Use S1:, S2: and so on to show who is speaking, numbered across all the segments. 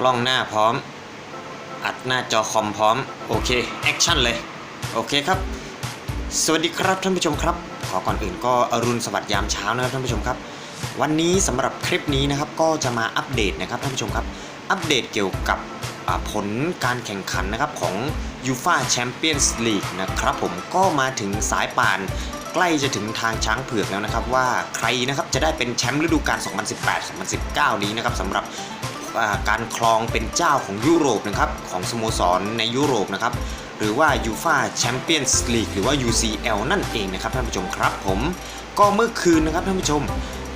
S1: กล้องหน้าพร้อม อัดหน้าจอคอมพร้อม โอเค แอคชั่นเลย โอเคครับ สวัสดีครับท่านผู้ชมครับ ขอก่อนอื่นก็อรุณสวัสดิ์ยามเช้านะครับท่านผู้ชมครับ วันนี้สำหรับคลิปนี้นะครับก็จะมาอัปเดตนะครับท่านผู้ชมครับ อัปเดตเกี่ยวกับผลการแข่งขันนะครับของ u f a Champions League นะครับผมก็มาถึงสายป่านใกล้จะถึงทางช้างเผือกแล้วนะครับว่าใครนะครับจะได้เป็นแชมป์ฤดูกาล 2018-2019 นี้นะครับสำหรับ การครองเป็นเจ้าของยุโรปนะครับของสโมสรในยุโรปนะครับหรือว่า u f a Champions League หรือว่า UCL นั่นเองนะครับท่านผู้ชมครับผมก็เมื่อคืนนะครับท่านผู้ชม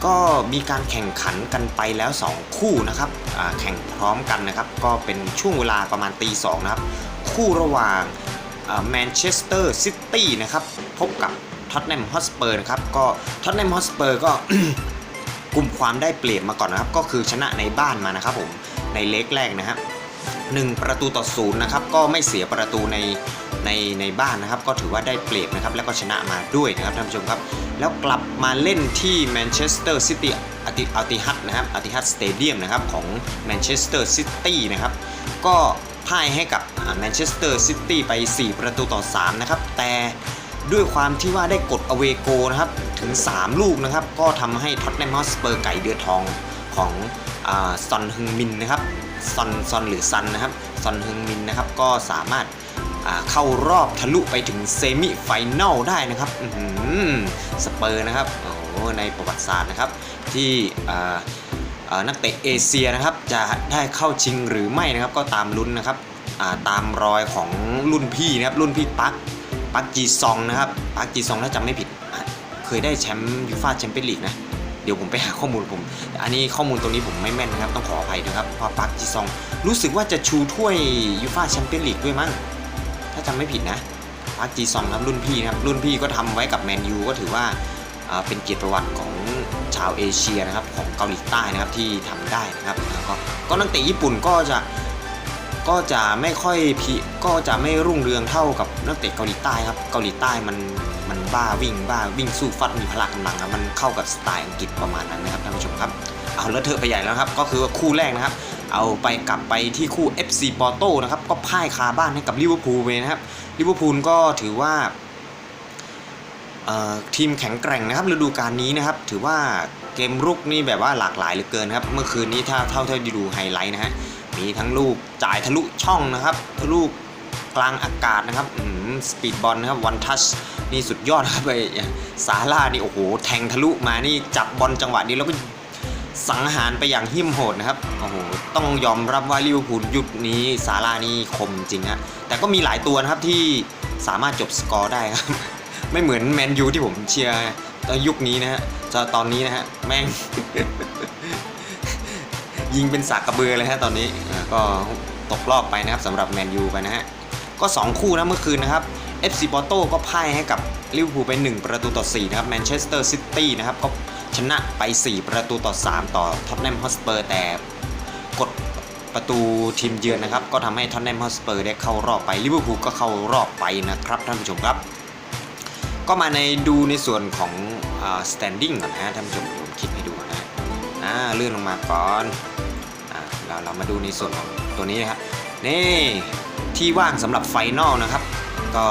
S1: ก็มีการแข่งขันกันไปแล้ว 2 คู่นะครับแข่งพร้อมกันนะครับก็เป็นช่วงเวลาประมาณตีสองนะครับคู่ระหว่างแมนเชสเตอร์ซิตี้นะครับพบกับท็อตแนมฮอสเปอร์นะครับก็ท็อตแนมฮอสเปอร์ก็ กลุ่มความได้เปรียบมาก่อนนะครับ ก็คือชนะในบ้านมานะครับผมในเล็กแรกนะครับหนึ่งประตูต่อศูนย์นะครับก็ไม่เสียประตูในในในบ้านนะครับ ก็ถือว่าได้เปรียบนะครับ แล้วก็ชนะมาด้วยนะครับท่านผู้ชมครับ แล้วกลับมาเล่นที่แมนเชสเตอร์ซิตี้อัติอัติฮัตนะครับอัติฮัตสเตเดียมนะครับของแมนเชสเตอร์ซิตี้นะครับก็พ่ายให้กับแมนเชสเตอร์ซิตี้ไป 4 ประตูต่อ 3 นะครับ แต่ ด้วยความที่ว่าได้กดอเวโกนะครับถึง 3 ลูกนะครับ ก็ทำให้ท็อตแนมฮอสเปอร์ไก่เดือดทองของซอนฮึงมินนะครับซอนซอนหรือซันนะครับซอนฮึงมินนะครับก็สามารถาเข้ารอบทะลุไปถึงเซมิไฟแนลได้นะครับอื้อหือสเปอร์นะครับโอ้ในประวัติศาสตร์นะครับ ที่นักเตะเอเชียนะครับ จะได้เข้าชิงหรือไม่นะครับ ก็ตามลุ้นนะครับาตามรอยของรุ่นพี่นะครับรุ่นพี่ปัก ปักจีซองนะครับปักจีซองถ้าจำไม่ผิด เคยได้แชมป์ยูฟ่าแชมเปี้ยนลีกนะ เดี๋ยวผมไปหาข้อมูลผม อันนี้ข้อมูลตรงนี้ผมไม่แม่นนะครับ ต้องขออภัยนะครับเพราะปักจีซอง รู้สึกว่าจะชูถ้วยยูฟ่าแชมเปี้ยนลีกด้วยมั้ง ถ้าจำไม่ผิดนะปักจีซองครับรุ่นพี่นะครับ รุ่นพี่ก็ทำไว้กับแมนยูก็ถือว่าเป็นเกียรติประวัติของชาวเอเชียนะครับของเกาหลีใต้นะครับที่ทำได้นะครับก็ก็นักเตะญี่ปุ่นก็จะ ก็จะไม่ค่อยพีก็จะไม่รุ่งเรืองเท่ากับนักเตะเกาหลีใต้ครับเกาหลีใต้มันมันบ้าวิ่งบ้าวิ่งสู้ฟัดมีพละกำลังครับมันเข้ากับสไตล์อังกฤษประมาณนั้นนะครับท่านผู้ชมครับเอาแล้วเถอะไปใหญ่แล้วครับก็คือคู่แรกนะครับ เอาไปกลับไปที่คู่ FC Porto นะครับก็พ่ายคาบ้านให้กับลิเวอร์พูลไปนะครับลิเวอร์พูลก็ถือว่าเอ่อทีมแข็งแกร่งนะครับฤดูกาลนี้นะครับถือว่าเกมรุกนี่แบบว่าหลากหลายเหลือเกินครับเมื่อคืนนี้ถ้าเท่าที่ดูไฮไลท์นะฮะ มีทั้งลูกจ่ายทะลุช่องนะครับทะลุกลางอากาศนะครับสปีดบอลนะครับวันทัชนี่สุดยอดครับไอ้ซาร่านี่โอ้โหแทงทะลุมานี่จับบอลจังหวะนี้แล้วก็สังหารไปอย่างหิ้มโหดนะครับโอ้โหต้องยอมรับว่าลิเวอร์พูลยุคนี้ซาร่านี่คมจริงฮะแต่ก็มีหลายตัวนะครับที่สามารถจบสกอร์ได้ครับ ไม่เหมือนแมนยูที่ผมเชียร์ตอนยุคนี้นะฮะจะตอนนี้นะฮะแม่ง ยิงเป็นสากกระเบือเลยฮะตอนนี้ก็ตกรอบไปนะครับสำหรับแมนยูไปนะฮะก็ 2 คู่นะเมื่อคืนนะครับ FC Porto ก็พ่ายให้กับลิเวอร์พูลไป 1 ประตูต่อ 4 นะครับแมนเชสเตอร์ซิตี้นะครับก็ชนะไป 4 ประตูต่อ 3 ต่อท็อตแนมฮอสเปอร์แต่กดประตูทีมเยือนนะครับ ก็ทำให้ท็อตแนมฮอสเปอร์ได้เข้ารอบไปลิเวอร์พูลก็เข้ารอบไปนะครับท่านผู้ชมครับ ก็มาในดูในส่วนของอ่า standing ก่อนนะท่านผู้ชมผมคลิกให้ดูนะอ่าเลื่อนลงมาก่อน เราเรามาดูในส่วนของตัวนี้นะครับนี่ที่ว่างสำหรับไฟนอลนะครับ ก็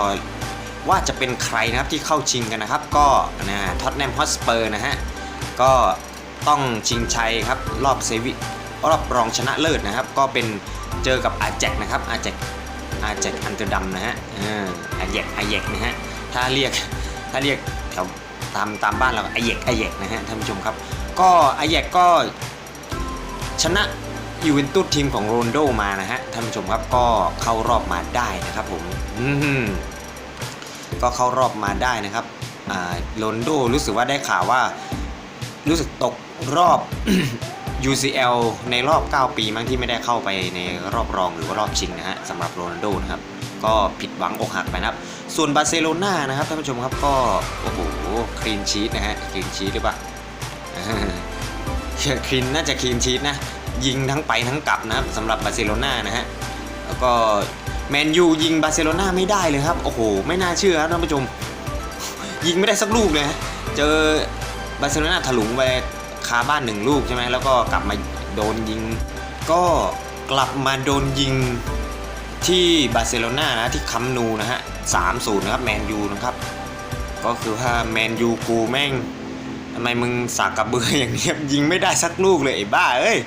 S1: ว่าจะเป็นใครนะครับที่เข้าชิงกันนะครับ ก็นะท็อตแนมฮอสเปอร์นะฮะก็ต้องชิงชัยครับรอบเซวิรอบรองชนะเลิศนะครับ ก็เป็นเจอกับอาแจกนะครับอาแจกอาแจกอันเตอร์ดัมนะฮะอ่าอาแจกอาแจกนะฮะถ้าเรียกถ้าเรียกแถวตามตามบ้านเราไอเยกไอเยกนะฮะท่านผู้ชมครับ ก็ไอเยกก็ชนะ ยูเวนตุสทีมของโรนโดมานะฮะท่านผู้ชมครับก็เข้ารอบมาได้นะครับผมอืมก็เข้ารอบมาได้นะครับอ่าโรนโดรู้สึกว่าได้ข่าวว่า รู้สึกตกรอบ UCL ในรอบ 9 ปีมั้งที่ไม่ได้เข้าไปในรอบรองหรือว่ารอบชิงนะฮะสำหรับโรนัลโดนะครับ ก็ผิดหวังอกหักไปนะครับ ส่วนบาร์เซโลนานะครับท่านผู้ชมครับก็ โอ้โหคลีนชีตนะฮะคลีนชีตหรือเปล่าคลีนน่าจะคลีนชีตนะ ยิงทั้งไปทั้งกลับนะครับสำหรับบาร์เซโลนานะฮะแล้วก็แมนยูยิงบาร์เซโลนาไม่ได้เลยครับ โอ้โห ไม่น่าเชื่อครับท่านผู้ชม ยิงไม่ได้สักลูกเลยฮะเจอบาร์เซโลนาถลุงไปคาบ้านหนึ่งลูกใช่ไหมแล้วก็กลับมาโดนยิง ก็กลับมาโดนยิงที่บาร์เซโลนานะที่คัมนูนะฮะ3-0นย์นะครับแมนยูนะครับ ก็คือว่าแมนยูกูแม่งทำไมมึงสากกระเบืออย่างเนี้ยยิงไม่ได้สักลูกเลยไอ้บ้าเอ้ย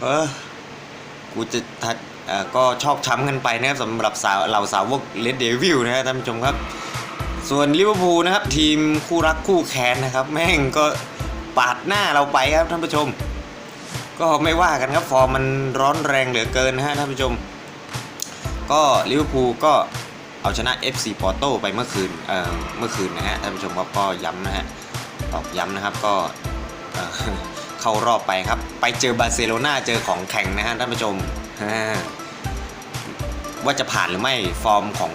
S1: เออกูจะทัดก็ชอกช้ำกันไปนะครับสำหรับสาวเหล่าสาวกเลดเดวิลนะฮะท่านผู้ชมครับ ส่วนลิเวอร์พูลนะครับ ทีมคู่รักคู่แค้นนะครับ แม่งก็ปาดหน้าเราไปครับท่านผู้ชม ก็ไม่ว่ากันครับฟอร์มมันร้อนแรงเหลือเกินนะฮะท่านผู้ชม ก็ลิเวอร์พูลก็เอาชนะ FC ปอร์โตไปเมื่อคืนเอ่อเมื่อคืนนะฮะท่านผู้ชมก็ย้ำนะฮะตอกย้ำนะครับก็ เข้ารอบไปครับ ไปเจอบาร์เซโลนาเจอของแข่งนะฮะท่านผู้ชมว่าจะผ่านหรือไม่ฟอร์มของ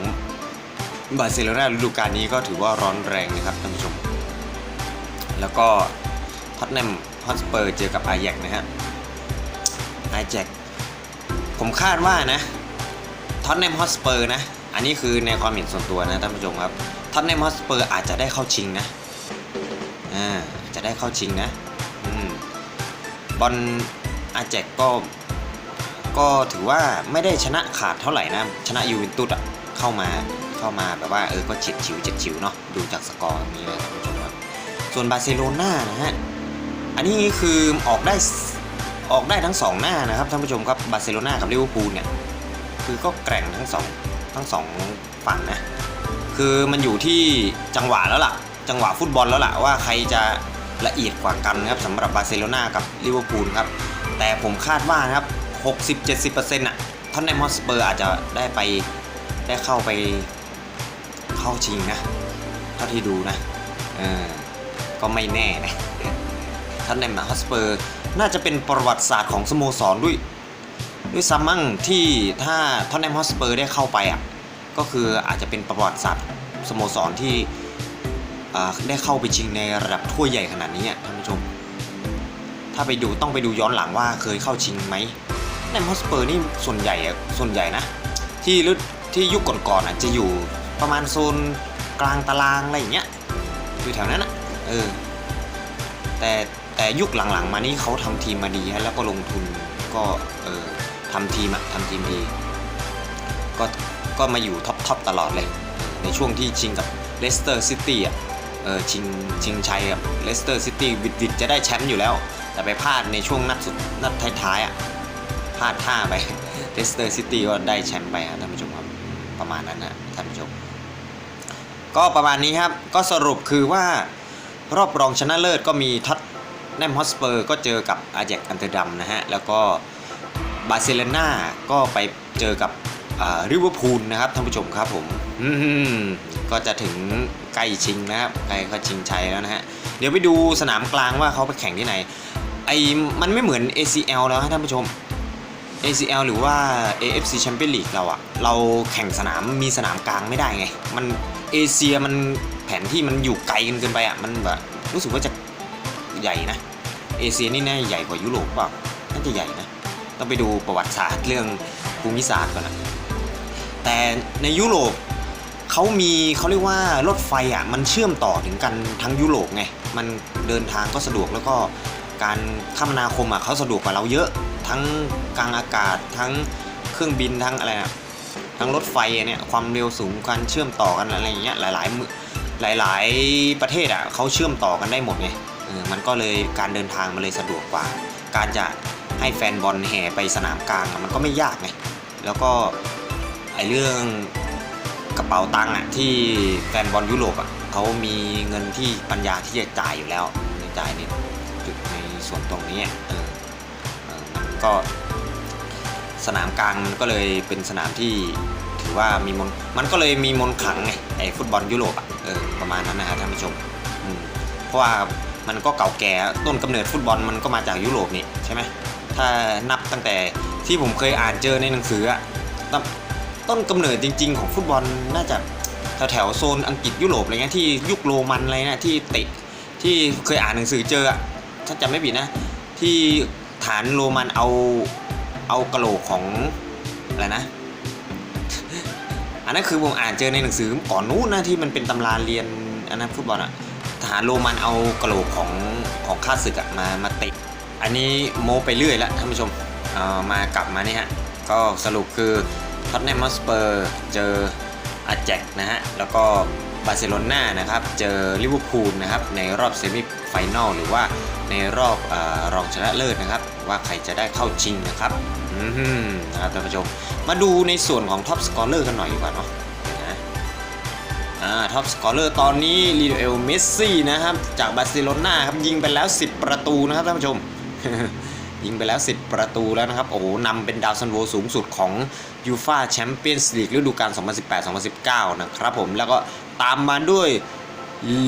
S1: บาร์เซโลนาฤดูกาลนี้ก็ถือว่าร้อนแรงนะครับท่านผู้ชม แล้วก็ท็อตแนมฮอตสเปอร์เจอกับไอแยกนะฮะไอแยกผมคาดว่านะท็อตแนมฮอตสเปอร์นะอันนี้คือในความเห็นส่วนตัวนะท่านผู้ชมครับท็อตแนมฮอตสเปอร์อาจจะได้เข้าชิงนะอ่าจะได้เข้าชิงนะ บอลอาแจกก็ก็ถือว่าไม่ได้ชนะขาดเท่าไหร่นะ ชนะยูเวนตุสอะเข้ามาเข้ามาแบบว่าเออก็เฉียดฉิวเฉียดฉิวเนาะดูจากสกอร์นี้นะท่านผู้ชมครับส่วนบาร์เซโลนานะฮะอันนี้คือออกได้ออกได้ทั้งสองหน้านะครับท่านผู้ชมครับบาร์เซโลนากับลิเวอร์พูลเนี่ยคือก็แกร่งทั้งสองทั้งสองฝั่งนะคือมันอยู่ที่จังหวะแล้วล่ะ จังหวะฟุตบอลแล้วล่ะว่าใครจะ ละเอียดกว่ากันนะครับสำหรับบาร์เซโลนากับลิเวอร์พูลครับแต่ผมคาดว่านะครับ 60-70%อะท่านในมอสเปอร์อาจจะได้ไปได้เข้าไปเข้าชิงนะเท่าที่ดูนะเออก็ไม่แน่นะท่านในมอสเปอร์น่าจะเป็นประวัติศาสตร์ของสโมสรด้วยด้วยซ้ำมั่งที่ถ้าทอนแนมฮอสเปอร์ได้เข้าไปอะก็คืออาจจะเป็นประวัติศาสตร์สโมสรที่ ได้เข้าไปชิงในระดับถ้วยใหญ่ขนาดนี้ท่านผู้ชม ถ้าไปดูต้องไปดูย้อนหลังว่าเคยเข้าชิงไหมในมอสเปอร์นี่ส่วนใหญ่ส่วนใหญ่นะ ที่ฤดที่ยุคก่อนๆจะอยู่ประมาณโซนกลางตารางอะไรอย่างเงี้ยอยู่แถวนั้นอะเออแต่แต่ยุคหลังๆ มานี่เขาทำทีมมาดีฮะแล้วก็ลงทุนก็เออทำทีมอะทำทีมดีก็ก็มาอยู่ท็อปทอปตลอดเลย ในช่วงที่ชิงกับเลสเตอร์ซิตี้อะ ชิงชิงชัยกับเลสเตอร์ซิตี้วิดวิดจะได้แชมป์อยู่แล้ว แต่ไปพลาดในช่วงนัดสุดนัดท้ายๆอะพลาดท่าไปเลสเตอร์ซิตี้ก็ได้แชมป์ไปครับท่านผู้ชมครับประมาณนั้นนะท่านผู้ชม ก็ประมาณนี้ครับก็สรุปคือว่ารอบรองชนะเลิศก็มีท็อตแนมฮอสเปอร์ก็เจอกับอาแจกอันเตอร์ดัมนะฮะ แล้วก็บาร์เซโลนาก็ไปเจอกับ ริเวอร์พูลนะครับท่านผู้ชมครับผมก็จะถึงใกล้ชิงนะครับใกล้ก็ชิงชัยแล้วนะฮะเดี๋ยวไปดูสนามกลางว่าเขาไปแข่งที่ไหนไอ้มันไม่เหมือน ACL แล้วฮะท่านผู้ชม ACL หรือว่า AFC Champions League เราอะเราแข่งสนามมีสนามกลางไม่ได้ไง มันเอเชียมันแผนที่มันอยู่ไกลกันเกินไปอะมันแบบรู้สึกว่าจะใหญ่นะเอเชียนี่น่าใหญ่กว่ายุโรปเปล่าน่าจะใหญ่นะต้องไปดูประวัติศาสตร์เรื่องภูมิศาสตร์ก่อนนะ แต่ในยุโรปเขามีเขาเรียกว่ารถไฟอะมันเชื่อมต่อถึงกันทั้งยุโรปไงมันเดินทางก็สะดวกแล้วก็การคมนาคมอะเขาสะดวกกว่าเราเยอะทั้งกลางอากาศทั้งเครื่องบินทั้งอะไรอะทั้งรถไฟเนี่ยความเร็วสูงการเชื่อมต่อกันอะไรอย่างเงี้ยหลายๆหลาย ๆประเทศอะเขาเชื่อมต่อกันได้หมดไงเออมันก็เลยการเดินทางมันเลยสะดวกกว่า การจะให้แฟนบอลแห่ไปสนามกลางมันก็ไม่ยากไงแล้วก็ ไอเรื่องกระเป๋าตังค์อะที่แฟนบอลยุโรปอะเขามีเงินที่ปัญญาที่จะจ่ายอยู่แล้วในจ่ายในจุดในส่วนตรงนี้เออมันก็สนามกลางมันก็เลยเป็นสนามที่ถือว่ามีมนมันก็เลยมีมนขังไงไอฟุตบอลยุโรปอะเออประมาณนั้นนะฮะท่านผู้ชมเพราะว่ามันก็เก่าแก่ต้นกำเนิดฟุตบอลมันก็มาจากยุโรปนี่ใช่ไหมถ้านับตั้งแต่ที่ผมเคยอ่านเจอในหนังสืออะ ต้นกำเนิดจริง ๆ ของฟุตบอลน่าจะแถวแถวๆโซนอังกฤษยุโรปอะไรเงี้ยที่ยุคโรมันอะไรนะที่เตะที่เคยอ่านหนังสือเจออะถ้าจำไม่ผิดนะ ที่ฐานโรมันเอาเอากระโหลกของอะไรนะ อันนั้นคือผมอ่านเจอในหนังสือก่อนนู้นนะที่มันเป็นตำราเรียนอันนั้นฟุตบอลอะทหารโรมันเอากระโหลกของของข้าศึกอะมามาเตะอันนี้โมไปเรื่อยแล้วท่านผู้ชมเอามากลับมานี่ฮะก็สรุปคือ ท็อตแนมอสเปอร์เจออาแจกนะฮะ แล้วก็บาร์เซโลนานะครับ เจอลิเวอร์พูลนะครับ ในรอบเซมิไฟแนลหรือว่าในรอบอรองชนะเลิศนะครับ ว่าใครจะได้เข้าชิงนะครับอืมนะครับท่านผู้ชม มาดูในส่วนของท็อปสกอร์เลอร์กันหน่อยดีกว่าเนาะท็อปสกอร์เลอร์ตอนนี้ลีโอเอลเมสซี่นะครับ จากบาร์เซโลนาครับยิงไปแล้ว 10 ประตูนะครับท่านผู้ชม ยิงไปแล้ว 10 ประตูแล้วนะครับ โอ้โหนำเป็นดาวซันโวสูงสุดของยูฟาแชมเปี้ยนส์ลีกฤดูกาล 2018-2019 นะครับผม แล้วก็ตามมาด้วย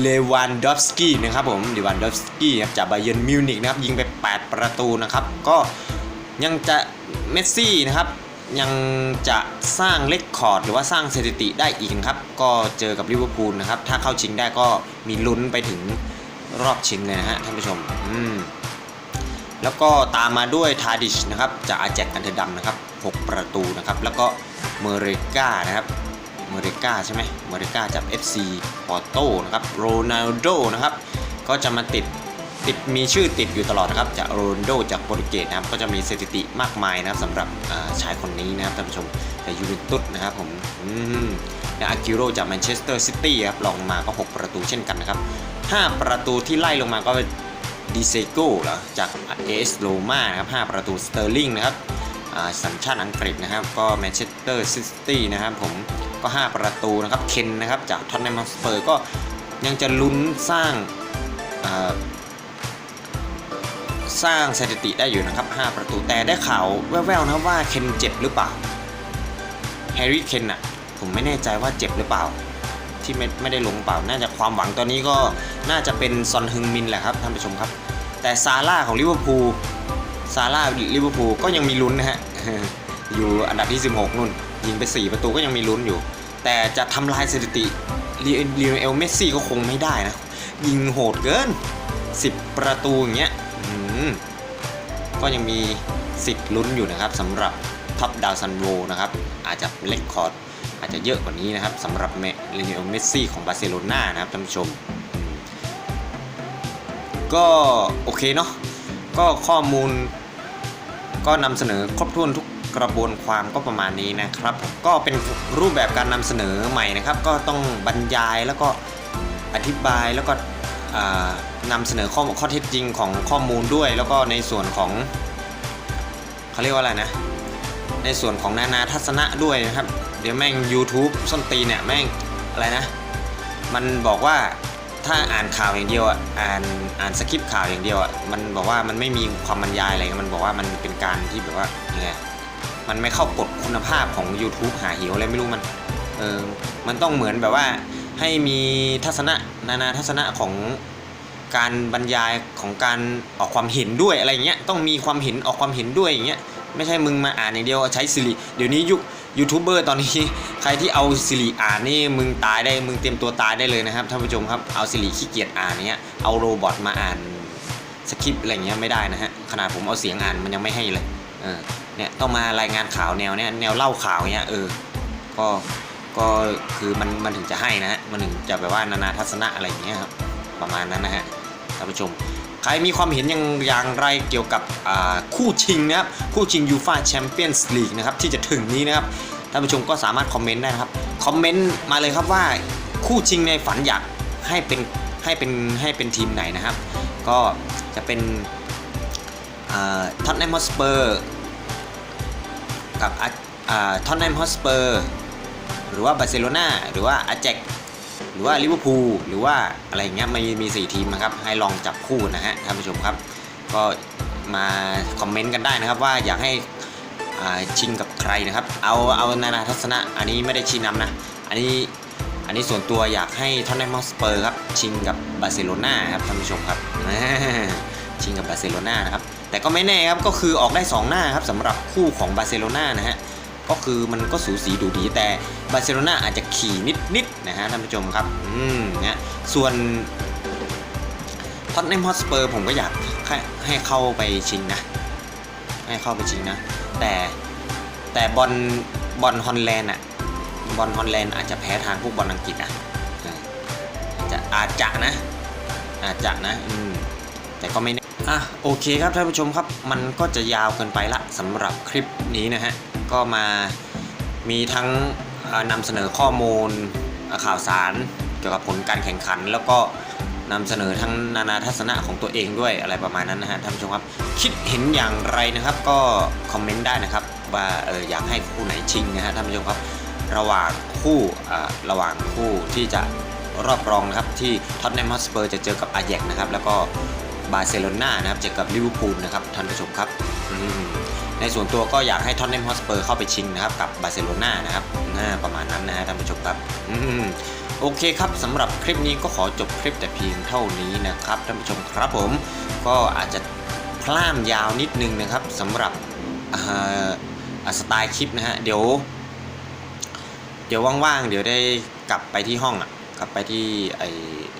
S1: เลวันดอฟสกี้นะครับผมเลวันดอฟสกี้ครับจากบาเยิร์นมิวนิกนะครับ ยิงไป 8 ประตูนะครับ ก็ยังจะเมสซี่นะครับยังจะสร้างเลคคอร์ดหรือว่าสร้างสถิติได้อีกนะครับ ก็เจอกับลิเวอร์พูลนะครับ ถ้าเข้าชิงได้ก็มีลุ้นไปถึงรอบชิงเลยนะฮะท่านผู้ชม อืม แล้วก็ตามมาด้วยทาดิชนะครับจากอาแจกอันเทอร์ดัมนะครับ 6 ประตูนะครับ แล้วก็เมเรกานะครับเมเรกาใช่ไหมเมเรกาจาก FC ปอร์โตนะครับโรนัลโดนะครับก็จะมาติดติดมีชื่อติดอยู่ตลอดนะครับจากโรนัลโดจากโปรตุเกสนะครับก็จะมีสถิติมากมายนะครับสำหรับชายคนนี้นะครับท่านผู้ชมจากยูเวนตุสนะครับผมอืมและอากิโรจากแมนเชสเตอร์ซิตี้ครับลองมาก็ 6 ประตูเช่นกันนะครับ 5 ประตูที่ไล่ลงมาก็ ดีเซโก้เหรอจากเอสโรมาครับ5ประตูสเตอร์ลิงนะครับอ่าสัญชาติอังกฤษนะครับ ก็แมนเชสเตอร์ซิตี้นะครับผมก็ 5 ประตูนะครับเคนนะครับจากท็อตแนมสเปอร์ก็ยังจะลุ้นสร้างอ่าสร้างสถิติได้อยู่นะครับ 5 ประตูแต่ได้ข่าวแว่วๆนะว่าเคนเจ็บหรือเปล่าแฮร์รี่เคนอะผมไม่แน่ใจว่าเจ็บหรือเปล่า ที่ไม่ไม่ได้ลงเปล่า น่าจะความหวังตอนนี้ก็น่าจะเป็นซอนฮึงมินแหละครับท่านผู้ชมครับ แต่ซาร่าของลิเวอร์พูลซาร่าลิเวอร์พูลก็ยังมีลุ้นนะฮะอยู่อันดับที่ 16นู่น ยิงไป 4 ประตูก็ยังมีลุ้นอยู่ แต่จะทำลายสถิติลีลีโอเอลเมสซี่ก็คงไม่ได้นะ ยิงโหดเกิน 10 ประตูอย่างเงี้ยก็ยังมีสิทธิ์ลุ้นอยู่นะครับสำหรับท็อปดาวซันโวนะครับ อาจจะเล็กคอร์ด อาจจะเยอะกว่านี้นะครับสำหรับเมลิเนลเมสซี่ของบาร์เซโลนานะครับท่านผู้ชม ก็โอเคเนาะก็ข้อมูลก็นำเสนอครบถ้วนทุกกระบวนความก็ประมาณนี้นะครับ ก็เป็นรูปแบบการนำเสนอใหม่นะครับ ก็ต้องบรรยายแล้วก็อธิบายแล้วก็นำเสนอข้อข้อเท็จจริงของข้อมูลด้วย แล้วก็ในส่วนของเขาเรียกว่าอะไรนะ ในส่วนของนานาทัศนะด้วยนะครับ เดี๋ยวแม่ง YouTube ส้นตีนเนี่ยแม่งอะไรนะ มันบอกว่าถ้าอ่านข่าวอย่างเดียวอะอ่านอ่านสคริปต์ข่าวอย่างเดียวอะมันบอกว่ามันไม่มีความบรรยายอะไรมันบอกว่ามันเป็นการที่แบบว่ายังไงมันไม่เข้ากฎคุณภาพของ YouTube หาหิวอะไรไม่รู้มันเออมันต้องเหมือนแบบว่าให้มีทัศนะนานาทัศนะของการบรรยายของการออกความเห็นด้วยอะไรเงี้ยต้องมีความเห็นออกความเห็นด้วยอย่างเงี้ย ไม่ใช่มึงมาอ่านอย่างเดียวใช้สิริเดี๋ยวนี้ยุคยูทูบเบอร์ตอนนี้ใครที่เอาสิริอ่านนี่มึงตายได้มึงเตรียมตัวตายได้เลยนะครับท่านผู้ชมครับเอาสิริขี้เกียจอ่านเนี้ยเอาโรบอทมาอ่านสคริปต์อะไรเงี้ยไม่ได้นะฮะขนาดผมเอาเสียงอ่านมันยังไม่ให้เลยเออเนี่ยต้องมารายงานข่าวแนวเนี้ยแนวเล่าข่าวเนี้ยเออก็ก็คือมันมันถึงจะให้นะฮะมันถึงจะแบบว่านานาทัศนะอะไรอย่างเงี้ยครับประมาณนั้นนะฮะท่านผู้ชม ใครมีความเห็นอย่างอย่างไรเกี่ยวกับคู่ชิงนะครับ คู่ชิงยูฟาแชมเปี้ยนส์ลีกนะครับที่จะถึงนี้นะครับท่านผู้ชมก็สามารถคอมเมนต์ได้นะครับ คอมเมนต์มาเลยครับว่าคู่ชิงในฝันอยากให้เป็นให้เป็นให้เป็นทีมไหนนะครับ ก็จะเป็นท็อตแนมฮอสเปอร์กับท็อตแนมฮอสเปอร์หรือว่าบาร์เซโลนาหรือว่าอาแจก รือว่าลิเวอร์พูลหรือว่าอะไรอย่างเงี้ยมีมีสี่ทีมนะครับ ให้ลองจับคู่นะฮะท่านผู้ชมครับ ก็มาคอมเมนต์กันได้นะครับ ว่าอยากให้ชิงกับใครนะครับ เอาเอานานาทัศนะ อันนี้ไม่ได้ชี้นำนะ อันนี้อันนี้ส่วนตัวอยากให้ทอนแนมสเปอร์ครับชิงกับบาร์เซโลนาครับท่านผู้ชมครับชิงกับบาร์เซโลนานะครับแต่ก็ไม่แน่ครับก็คือออกได้สองหน้าครับสำหรับคู่ของบาร์เซโลนานะฮะ ก็คือมันก็สูสีดูดีแต่บาร์เซโลนาอาจจะขี่นิดๆนะฮะท่านผู้ชมครับอืมเนี่ยส่วนท็อตแนมฮอตสเปอร์ผมก็อยากให้ให้เข้าไปชิงนะ ให้เข้าไปชิงนะ แต่แต่บอลบอลฮอลแลนด์อะบอลฮอลแลนด์อาจจะแพ้ทางพวกบอลอังกฤษอะจจะอาจจะนะ อาจจะนะอืมแต่ก็ไม่แน่อะโอเคครับท่านผู้ชมครับ มันก็จะยาวเกินไปละสำหรับคลิปนี้นะฮะ ก็มามีทั้งนำเสนอข้อมูลข่าวสารเกี่ยวกับผลการแข่งขัน แล้วก็นำเสนอทั้งนานาทัศนะของตัวเองด้วยอะไรประมาณนั้นนะฮะท่านผู้ชมครับ คิดเห็นอย่างไรนะครับ ก็คอมเมนต์ได้นะครับ ว่าเอออยากให้คู่ไหนชิงนะฮะท่านผู้ชมครับ ระหว่างคู่ระหว่างคู่ที่จะรอบรองนะครับที่ท็อตแนมฮอสเปอร์จะเจอกับอาแยกนะครับ แล้วก็บาร์เซโลนานะครับเจอกับลิเวอร์พูลนะครับท่านผู้ชมครับอืม ในส่วนตัวก็อยากให้ท็อตแนมฮอสเปอร์เข้าไปชิงนะครับกับบาร์เซโลนานะครับประมาณนั้นนะฮะท่านผู้ชมครับโอเคครับสำหรับคลิปนี้ก็ขอจบคลิปแต่เพียงเท่านี้นะครับท่านผู้ชมครับผมก็อาจจะพล่ามยาวนิดนึงนะครับสำหรับสไตล์คลิปนะฮะเดี๋ยว เดี๋ยวว่างๆเดี๋ยวได้กลับไปที่ห้องอะกลับไปที่ไอ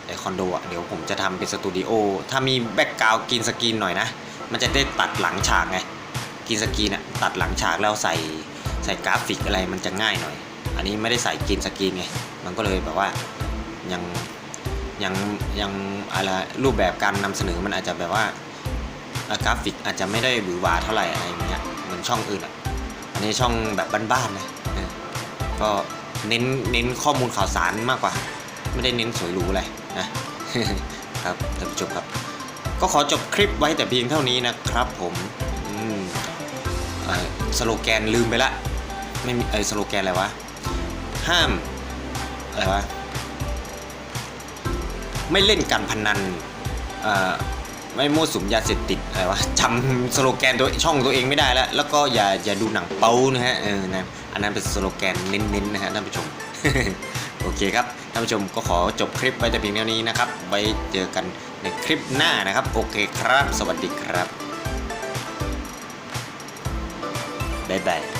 S1: ไอคอนโดอะเดี๋ยวผมจะทำเป็นสตูดิโอถ้ามีแบ็กกราวด์กินสกรีนหน่อยนะ มันจะได้ตัดหลังฉากไง กินสกรีนอะตัดหลังฉากแล้วใส่ใส่กราฟิกอะไรมันจะง่ายหน่อย อันนี้ไม่ได้ใส่กินสกรีนไงมันก็เลยแบบว่ายังยังยังอะไรรูปแบบการนำเสนอมันอาจจะแบบว่ากราฟิกอาจจะไม่ได้หวือหวาเท่าไหร่อะไรอย่างเงี้ยเหมือนช่องอื่นอะอันนี้ช่องแบบบ้านๆนะก็เน้นเน้นข้อมูลข่าวสารมากกว่า ไม่ได้เน้นสวยหรูอะไรนะครับท่านผู้ชมครับ ก็ขอจบคลิปไว้แต่เพียงเท่านี้นะครับผม สโลแกนลืมไปละไม่มีเออสโลแกนอะไรวะ ห้าม อะไรวะ ไม่เล่นการพนันไม่มั่วสุมยาเสพติดอะไรวะจำสโลแกนตัวช่องตัวเองไม่ได้แล้ว แล้วก็อย่าอย่าดูหนังเป้านะฮะเออนะอันนั้นเป็นสโลแกนเน้นๆนะฮะท่านผู้ชมโอเคครับท่านผู้ชมก็ขอจบคลิปไว้แต่เพียงเท่านี้นะครับ ไว้เจอกันในคลิปหน้านะครับ โอเคครับ สวัสดีครับ บ๊ายบาย